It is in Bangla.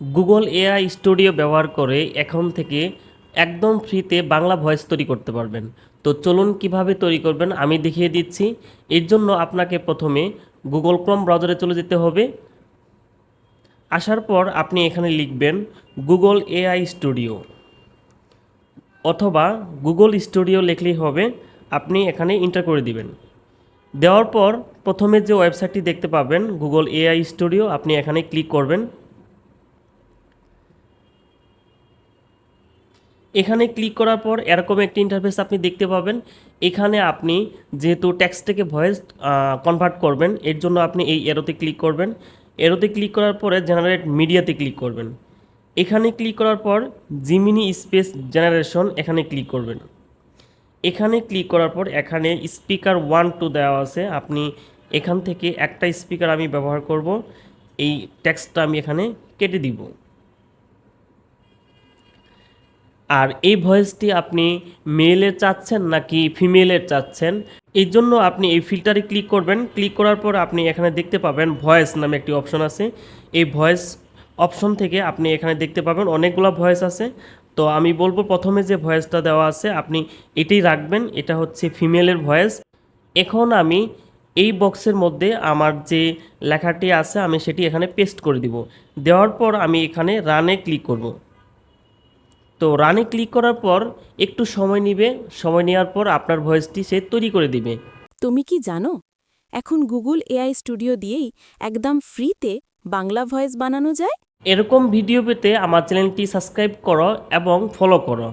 গুগল এআই স্টুডিও ব্যবহার করে এখন থেকে একদম ফ্রিতে বাংলা ভয়েস তৈরি করতে পারবেন। তো চলুন কীভাবে তৈরি করবেন আমি দেখিয়ে দিচ্ছি। এর জন্য আপনাকে প্রথমে গুগল ক্রোম ব্রাউজারে চলে যেতে হবে। আসার পর আপনি এখানে লিখবেন গুগল এআই স্টুডিও। অথবা গুগল স্টুডিও লিখলেই হবে, আপনি এখানে এন্টার করে দিবেন। দেওয়ার পর প্রথমে যে ওয়েবসাইটটি দেখতে পাবেন, গুগল এআই স্টুডিও, আপনি এখানে ক্লিক করবেন। এখানে ক্লিক করার পর এরকম একটি ইন্টারফেস আপনি দেখতে পাবেন। এখানে আপনি যেহেতু টেক্সট থেকে ভয়েস কনভার্ট করবেন, এর জন্য আপনি এই এরোতে ক্লিক করবেন। এরোতে ক্লিক করার পরে জেনারেট মিডিয়াতে ক্লিক করবেন। এখানে ক্লিক করার পর জিমিনি স্পেস জেনারেশন এখানে ক্লিক করবেন। এখানে ক্লিক করার পর এখানে স্পিকার ওয়ান টু দেওয়া আছে। আপনি এখান থেকে একটা স্পিকার আমি ব্যবহার করব। এই টেক্সটটা আমি এখানে কেটে দিব। আর এই ভয়েসটি আপনি মেলের চাচ্ছেন নাকি ফিমেলের চাচ্ছেন, এই জন্য আপনি এই ফিল্টারে ক্লিক করবেন। ক্লিক করার পর আপনি এখানে দেখতে পাবেন ভয়েস নামে একটি অপশন আছে। এই ভয়েস অপশন থেকে আপনি এখানে দেখতে পাবেন অনেকগুলো ভয়েস আছে। তো আমি বলব প্রথমে যে ভয়েসটা দেওয়া আছে, আপনি এটাই রাখবেন, এটা হচ্ছে ফিমেলের ভয়েস। এখন আমি এই বক্সের মধ্যে আমার যে লেখাটি আছে, আমি সেটি এখানে পেস্ট করে দিব। দেওয়ার পর আমি এখানে রানে ক্লিক করব। তো রানে ক্লিক করার পর একটু সময় নিবে। সময় নেওয়ার পর আপনার ভয়েসটি সে তৈরি করে দিবে। তুমি কি জানো? এখন গুগল এআই স্টুডিও দিয়েই একদম ফ্রিতে বাংলা ভয়েস বানানো যায়? এরকম ভিডিও পেতে আমার চ্যানেলটি সাবস্ক্রাইব করো এবং ফলো করো।